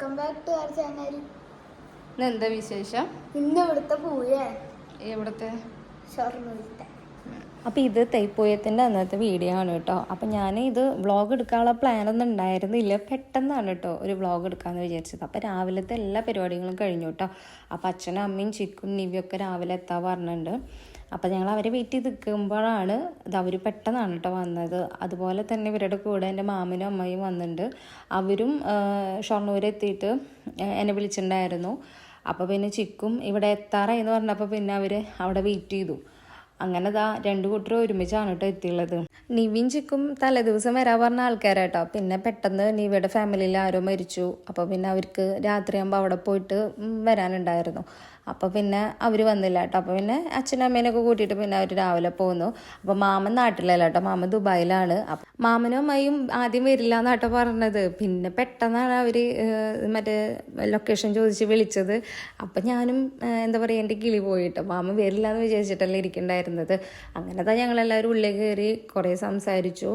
Welcome back to our channel. ഇന്ന് എന്താ വിശേഷം? ഇന്ന് ഇവിടുത്തെ പൂയേ എവിടത്തെ? ഷൊർണൂരത്തെ അപ്പോൾ ഇത് തൈപ്പൂയത്തിന്റെ അന്നത്തെ വീഡിയോ ആണ് കേട്ടോ. അപ്പോൾ ഞാൻ ഇത് വ്ളോഗ് എടുക്കാനുള്ള പ്ലാനൊന്നും ഉണ്ടായിരുന്നില്ല. പെട്ടെന്നാണ് കേട്ടോ ഒരു വ്ളോഗ് എടുക്കാമെന്ന് വിചാരിച്ചത്. അപ്പോൾ രാവിലത്തെ എല്ലാ പരിപാടികളും കഴിഞ്ഞു കേട്ടോ. അപ്പോൾ അച്ഛനും അമ്മയും ചിക്കും നിവിയൊക്കെ രാവിലെ എത്താൻ പറഞ്ഞിട്ടുണ്ട്. അപ്പോൾ ഞങ്ങൾ അവരെ ചെയ്ത് നിൽക്കുമ്പോഴാണ് ഇത് അവർ പെട്ടെന്നാണ് കേട്ടോ വന്നത്. അതുപോലെ തന്നെ ഇവരുടെ കൂടെ എന്റെ മാമനും അമ്മയും വന്നിട്ടുണ്ട്. അവരും ഷൊർണൂരെത്തിയിട്ട് എന്നെ വിളിച്ചിട്ടുണ്ടായിരുന്നു. അപ്പോൾ പിന്നെ ചിക്കും ഇവിടെ എത്താറായി എന്ന് പറഞ്ഞപ്പോൾ പിന്നെ അവർ അവിടെ വെയിറ്റ് ചെയ്തു. അങ്ങനെ ദാ രണ്ടു കൂട്ടരും ഒരുമിച്ചാണ് കേട്ടോ എത്തിയുള്ളത്. നിവിൻ ചിക്കും തലേദിവസം വരാൻ പറഞ്ഞ ആൾക്കാരാട്ടോ. പിന്നെ പെട്ടെന്ന് നിവിയുടെ ഫാമിലിയിൽ ആരോ മരിച്ചു. അപ്പോൾ പിന്നെ അവർക്ക് രാത്രിയാകുമ്പോൾ അവിടെ പോയിട്ട് വരാനുണ്ടായിരുന്നു. അപ്പോൾ പിന്നെ അവർ വന്നില്ല കേട്ടോ അപ്പോൾ പിന്നെ അച്ഛനും അമ്മേനൊക്കെ കൂട്ടിയിട്ട് പിന്നെ അവർ രാവിലെ പോകുന്നു അപ്പോൾ മാമൻ നാട്ടിലല്ല കേട്ടോ മാമൻ ദുബായിലാണ്. അപ്പം മാമനും അമ്മയും ആദ്യം വരില്ല എന്നാട്ടോ പറഞ്ഞത്. പിന്നെ പെട്ടെന്നാണ് അവർ മറ്റേ ലൊക്കേഷൻ ചോദിച്ച് വിളിച്ചത്. അപ്പം ഞാനും എന്താ പറയുക എന്റെ കിളി പോയിട്ട് മാമൻ വരില്ല എന്ന് വിചാരിച്ചിട്ടല്ല ഇരിക്കണ്ടായിരുന്നത്. അങ്ങനെ തന്നെ ഞങ്ങളെല്ലാവരും ഉള്ളിൽ കയറി കുറേ സംസാരിച്ചു.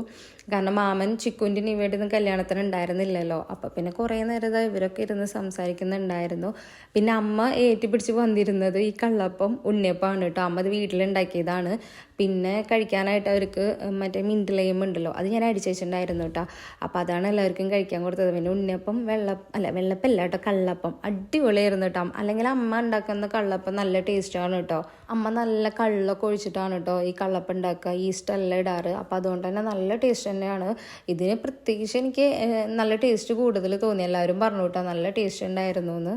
കാരണം മാമൻ ചിക്കുന്റെ നിവേദിനും കല്യാണത്തിന് ഉണ്ടായിരുന്നില്ലല്ലോ. അപ്പം പിന്നെ കുറേ നേരം ഇവരൊക്കെ ഇരുന്ന് സംസാരിക്കുന്നുണ്ടായിരുന്നു. പിന്നെ അമ്മ ഏറ്റിപ്പിടിച്ച് വന്നിരുന്നത് ഈ കള്ളപ്പം ഉണ്ണിയപ്പമാണ് കേട്ടോ. അമ്മ അത് വീട്ടിലുണ്ടാക്കിയതാണ്. പിന്നെ കഴിക്കാനായിട്ട് അവർക്ക് മറ്റേ മിന്റിലയും ഉണ്ടല്ലോ അത് ഞാൻ അടിച്ചു വെച്ചിട്ടുണ്ടായിരുന്നു കേട്ടോ. അപ്പോൾ അതാണ് എല്ലാവർക്കും കഴിക്കാൻ കൊടുത്തത്. പിന്നെ ഉണ്ണിയപ്പം വെള്ള അല്ല വെള്ളപ്പല്ല കേട്ടോ കള്ളപ്പം. അടിപൊളിയായിരുന്നു കേട്ടോ. അല്ലെങ്കിൽ അമ്മ ഉണ്ടാക്കുന്ന കള്ളപ്പം നല്ല ടേസ്റ്റാണ് കേട്ടോ. അമ്മ നല്ല കള്ളൊക്കെ ഒഴിച്ചിട്ടാണ് കേട്ടോ ഈ കള്ളപ്പം ഉണ്ടാക്കുക എല്ലാം ഇടാറ്. അപ്പോൾ അതുകൊണ്ട് തന്നെ നല്ല ടേസ്റ്റ് തന്നെയാണ്. ഇതിന് പ്രത്യേകിച്ച് എനിക്ക് നല്ല ടേസ്റ്റ് കൂടുതൽ തോന്നി. എല്ലാവരും പറഞ്ഞു കേട്ടോ നല്ല ടേസ്റ്റ് ഉണ്ടായിരുന്നു എന്ന്.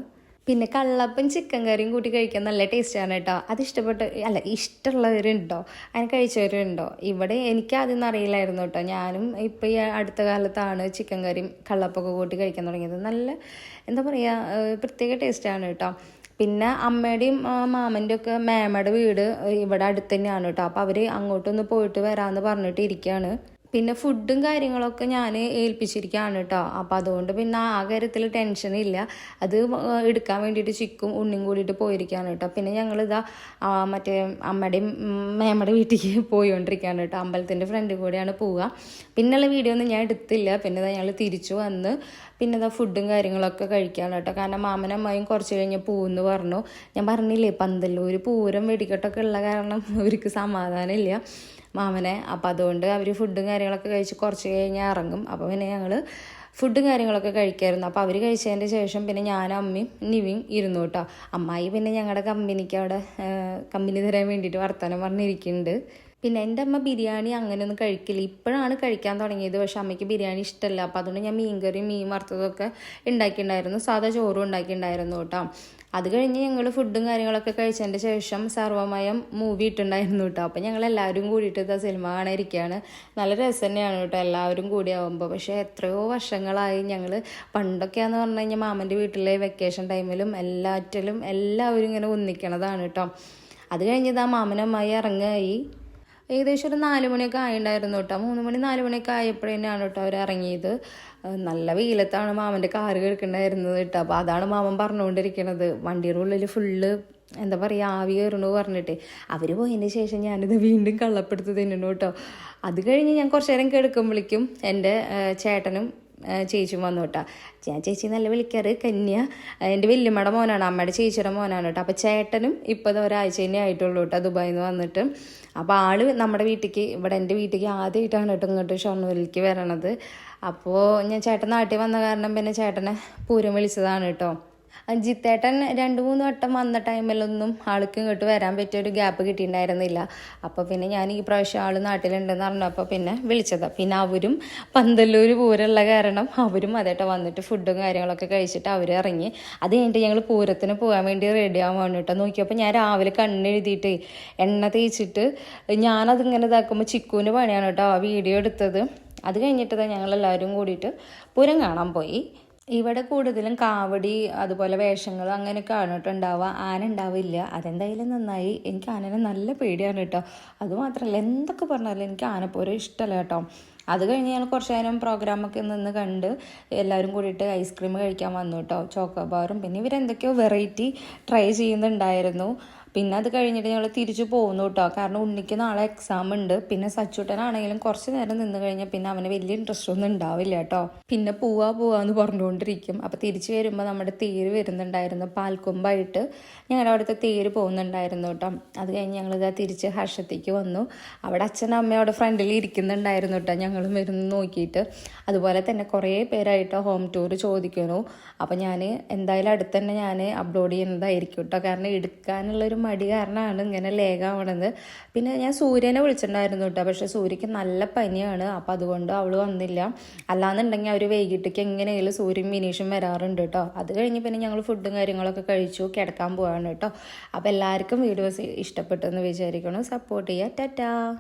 പിന്നെ കള്ളപ്പം ചിക്കൻ കറിയും കൂട്ടി കഴിക്കാൻ നല്ല ടേസ്റ്റാണ് കേട്ടോ. അത് ഇഷ്ടപ്പെട്ട് അല്ല ഇഷ്ടമുള്ളവരുണ്ടോ? അതിന് കഴിച്ചവരുണ്ടോ? ഇവിടെ എനിക്ക് ആദ്യം അറിയില്ലായിരുന്നു കേട്ടോ. ഞാനും ഇപ്പോൾ ഈ അടുത്ത കാലത്താണ് ചിക്കൻ കറിയും കള്ളപ്പൊക്കെ കൂട്ടി കഴിക്കാൻ തുടങ്ങിയത്. നല്ല എന്താ പറയുക പ്രത്യേക ടേസ്റ്റാണ് കേട്ടോ. പിന്നെ അമ്മയുടെയും മാമന്റെ ഒക്കെ മേമയുടെ വീട് ഇവിടെ അടുത്ത് തന്നെയാണ് കേട്ടോ. അപ്പോൾ അവർ അങ്ങോട്ടൊന്ന് പോയിട്ട് വരാമെന്ന് പറഞ്ഞിട്ട് ഇരിക്കുകയാണ് പിന്നെ ഫുഡും കാര്യങ്ങളൊക്കെ ഞാൻ ഏൽപ്പിച്ചിരിക്കുകയാണ് കേട്ടോ അപ്പം അതുകൊണ്ട് പിന്നെ ആ കാര്യത്തിൽ ഇല്ല. അത് എടുക്കാൻ വേണ്ടിയിട്ട് ചിക്കും ഉണ്ണിയും കൂടിയിട്ട് പോയിരിക്കുകയാണ് കേട്ടോ പിന്നെ ഞങ്ങളിതാ മറ്റേ അമ്മയുടെയും മേമ്മയുടെ വീട്ടിലേക്ക് പോയിക്കൊണ്ടിരിക്കുകയാണ് കേട്ടോ അമ്പലത്തിന്റെ ഫ്രണ്ട് കൂടെയാണ് പോവുക. പിന്നെയുള്ള വീഡിയോ ഒന്നും ഞാൻ എടുത്തില്ല. പിന്നെ ഞങ്ങൾ തിരിച്ചു വന്ന് പിന്നെ ഇതാ ഫുഡും കാര്യങ്ങളൊക്കെ കഴിക്കുകയാണ് കേട്ടോ കാരണം മാമനും മാമനമ്മയും കുറച്ച് കഴിഞ്ഞ് പോകുമെന്ന് പറഞ്ഞു. ഞാൻ പറഞ്ഞില്ലേ പന്തല്ലൂർ പൂരം വെടിക്കെട്ടൊക്കെ ഉള്ള കാരണം അവർക്ക് സമാധാനമില്ല മാമനെ. അപ്പോൾ അതുകൊണ്ട് അവർ ഫുഡും കാര്യങ്ങളൊക്കെ കഴിച്ച് കുറച്ച് കഴിഞ്ഞാൽ ഇറങ്ങും. അപ്പോൾ പിന്നെ ഞങ്ങൾ ഫുഡും കാര്യങ്ങളൊക്കെ കഴിക്കായിരുന്നു. അപ്പോൾ അവർ കഴിച്ചതിന്റെ ശേഷം പിന്നെ ഞാനും അമ്മയും നിവിയും ഇരുന്നു കേട്ടോ. അമ്മായി പിന്നെ ഞങ്ങളുടെ കമ്പനിക്ക് അവിടെ കമ്പനി തരാൻ വേണ്ടിയിട്ട് വർത്തമാനം പറഞ്ഞിരിക്കുന്നുണ്ട് പിന്നെ എന്റെ അമ്മ ബിരിയാണി അങ്ങനെയൊന്നും കഴിക്കില്ല. ഇപ്പോഴാണ് കഴിക്കാൻ തുടങ്ങിയത്. പക്ഷേ അമ്മയ്ക്ക് ബിരിയാണി ഇഷ്ടമല്ല. അപ്പോൾ അതുകൊണ്ട് ഞാൻ മീൻ കറിയും മീൻ വറുത്തതൊക്കെ ഉണ്ടാക്കിയിട്ടുണ്ടായിരുന്നു. സാധാ ചോറും ഉണ്ടാക്കിയിട്ടുണ്ടായിരുന്നു കേട്ടോ. അത് കഴിഞ്ഞ് ഞങ്ങൾ ഫുഡും കാര്യങ്ങളൊക്കെ കഴിച്ചതിന്റെ ശേഷം സർവമയം മൂവി ഇട്ടുണ്ടായിരുന്നു കേട്ടോ. അപ്പോൾ ഞങ്ങൾ എല്ലാവരും കൂടിയിട്ട് സിനിമ കാണാനിരിക്കുകയാണ് നല്ല രസം തന്നെയാണ് കേട്ടോ എല്ലാവരും കൂടി ആകുമ്പോൾ പക്ഷേ എത്രയോ വർഷങ്ങളായി ഞങ്ങൾ പണ്ടൊക്കെയാന്ന് പറഞ്ഞു കഴിഞ്ഞാൽ മാമന്റെ വീട്ടിലെ വെക്കേഷൻ ടൈമിലും എല്ലാറ്റിലും എല്ലാവരും ഇങ്ങനെ ഒന്നിക്കണതാണ് കേട്ടോ. അത് കഴിഞ്ഞത് ആ മാമനമ്മായി ഇറങ്ങായി ഏകദേശം ഒരു നാല് മണിയൊക്കെ ആയിണ്ടായിരുന്നു കേട്ടോ. മൂന്ന് മണി നാല് മണിയൊക്കെ ആയപ്പോഴേനാണ് കേട്ടോ അവർ ഇറങ്ങിയത്. നല്ല വെയിലത്താണ് മാമന്റെ കാറ് കേൾക്കണ്ടായിരുന്നത് കേട്ടോ. അപ്പോൾ അതാണ് മാമൻ പറഞ്ഞുകൊണ്ടിരിക്കണത്. വണ്ടിയുടെ ഉള്ളിൽ ഫുള്ള് എന്താ പറയുക ആവി കയറണു പറഞ്ഞിട്ട്. അവർ പോയതിന് ശേഷം ഞാനിത് വീണ്ടും കള്ളപ്പെടുത്ത് തിന്നണു കേട്ടോ. അത് കഴിഞ്ഞ് ഞാൻ കുറച്ച് നേരം കിടക്കുമ്പോഴേക്കും എന്റെ ചേട്ടനും ചേച്ചിയും വന്നു കേട്ടോ ഞാൻ ചേച്ചി നല്ല വിളിക്കാറ്. കന്യ. എന്റെ വല്യമ്മയുടെ മോനാണ്. അമ്മയുടെ ചേച്ചിയുടെ മോനാണ് കേട്ടോ. അപ്പോൾ ചേട്ടനും ഇപ്പോൾ ഒരാഴ്ച തന്നെ ആയിട്ടുള്ളൂ കേട്ടോ ദുബായിൽ നിന്ന് വന്നിട്ട്. അപ്പോൾ ആൾ നമ്മുടെ വീട്ടിലേക്ക് ഇവിടെ എന്റെ വീട്ടിലേക്ക് ആദ്യമായിട്ടാണ് കേട്ടോ ഇങ്ങോട്ട് ഷൊർണൂരിലേക്ക് വരണത്. അപ്പോൾ ഞാൻ ചേട്ടൻ നാട്ടിൽ വന്ന കാരണം പിന്നെ ചേട്ടനെ പൂരം വിളിച്ചതാണ് കേട്ടോ. ജിത്തേട്ടൻ രണ്ട് മൂന്ന് വട്ടം വന്ന ടൈമിലൊന്നും ആൾക്ക് ഇങ്ങോട്ട് വരാൻ പറ്റിയ ഒരു ഗ്യാപ്പ് കിട്ടിയിട്ടുണ്ടായിരുന്നില്ല. അപ്പോൾ പിന്നെ ഞാൻ ഈ പ്രാവശ്യം ആൾ നാട്ടിലുണ്ടെന്ന് പറഞ്ഞപ്പോൾ പിന്നെ വിളിച്ചതാണ് പിന്നെ അവരും പന്തല്ലൂർ പൂരമുള്ള കാരണം അവരും അതേട്ട വന്നിട്ട് ഫുഡും കാര്യങ്ങളൊക്കെ കഴിച്ചിട്ട് അവർ ഇറങ്ങി. അത് കഴിഞ്ഞിട്ട് ഞങ്ങൾ പൂരത്തിന് പോകാൻ വേണ്ടി റെഡി ആവാൻ കേട്ടോ. നോക്കിയപ്പോൾ ഞാൻ രാവിലെ കണ്ണെഴുതിയിട്ട് എണ്ണ തേച്ചിട്ട് ഞാനതിങ്ങനെ ഇതാക്കുമ്പോൾ ചിക്കൂന് പണിയാണ് കേട്ടോ ആ വീഡിയോ എടുത്തത്. അത് കഴിഞ്ഞിട്ട് ഞങ്ങളെല്ലാവരും കൂടിയിട്ട് പൂരം കാണാൻ പോയി. ഇവിടെ കൂടുതലും കാവടി അതുപോലെ വേഷങ്ങൾ അങ്ങനെയൊക്കെ ആണ് കേട്ടോ ഉണ്ടാവുക ആന ഉണ്ടാവില്ല. അതെന്തായാലും നന്നായി. എനിക്ക് ആനനെ നല്ല പേടിയാണ് കേട്ടോ. അതുമാത്രമല്ല എന്തൊക്കെ പറഞ്ഞാലും എനിക്ക് ആനപ്പോരം ഇഷ്ടമല്ല കേട്ടോ. അത് കഴിഞ്ഞ് ഞങ്ങൾ കുറച്ച് നേരം പ്രോഗ്രാമൊക്കെ നിന്ന് കണ്ട് എല്ലാവരും കൂടിയിട്ട് ഐസ്ക്രീം കഴിക്കാൻ വന്നു കേട്ടോ. ചോക്കോബാറും പിന്നെ ഇവരെന്തൊക്കെയോ വെറൈറ്റി ട്രൈ ചെയ്യുന്നുണ്ടായിരുന്നു. പിന്നെ അത് കഴിഞ്ഞിട്ട് ഞങ്ങൾ തിരിച്ചു പോകുന്നു കേട്ടോ കാരണം ഉണ്ണിക്ക് നാളെ എക്സാം ഉണ്ട്. പിന്നെ സച്ചുട്ടനാണെങ്കിലും കുറച്ച് നേരം നിന്ന് കഴിഞ്ഞാൽ പിന്നെ അവന് വലിയ ഇൻട്രസ്റ്റ് ഒന്നും ഉണ്ടാവില്ല കേട്ടോ പിന്നെ പോവാ പോവാന്ന് പറഞ്ഞുകൊണ്ടിരിക്കും. അപ്പോൾ തിരിച്ചു വരുമ്പോൾ നമ്മുടെ തേര് വരുന്നുണ്ടായിരുന്നു പാൽക്കൊമ്പായിട്ട്. ഞങ്ങളുടെ അവിടുത്തെ തേര് പോകുന്നുണ്ടായിരുന്നു കേട്ടോ അത് കഴിഞ്ഞ് ഞങ്ങൾ ഇതാ തിരിച്ച് ഹർഷത്തേക്ക് വന്നു. അവിടെ അച്ഛനും അമ്മയും അവിടെ ഫ്രണ്ടിൽ ഇരിക്കുന്നുണ്ടായിരുന്നു കേട്ടോ ഞങ്ങളും വരുന്നു നോക്കിയിട്ട്. അതുപോലെ തന്നെ കുറേ പേരായിട്ട് ഹോം ടൂർ ചോദിക്കുന്നു. അപ്പോൾ ഞാൻ എന്തായാലും അടുത്ത് തന്നെ ഞാൻ അപ്ലോഡ് ചെയ്യുന്നതായിരിക്കും കേട്ടോ കാരണം എടുക്കാനുള്ളൊരു മടി കാരണമാണ് ഇങ്ങനെ ലേഖാവണത് പിന്നെ ഞാൻ സൂര്യനെ വിളിച്ചിട്ടുണ്ടായിരുന്നു കേട്ടോ. പക്ഷേ സൂര്യക്ക് നല്ല പനിയാണ്. അപ്പോൾ അതുകൊണ്ട് അവൾ വന്നില്ല. അല്ലാന്നുണ്ടെങ്കിൽ അവർ വൈകിട്ടേക്ക് എങ്ങനെയെങ്കിലും സൂര്യൻ വിനീഷും വരാറുണ്ട് കേട്ടോ. അത് കഴിഞ്ഞ് പിന്നെ ഞങ്ങൾ ഫുഡും കാര്യങ്ങളൊക്കെ കഴിച്ചു. കിടക്കാൻ പോവാണ് കേട്ടോ. അപ്പോൾ എല്ലാവർക്കും വീഡിയോസ് ഇഷ്ടപ്പെട്ടെന്ന് വിചാരിക്കണം സപ്പോർട്ട് ചെയ്യുക. ടാറ്റാ.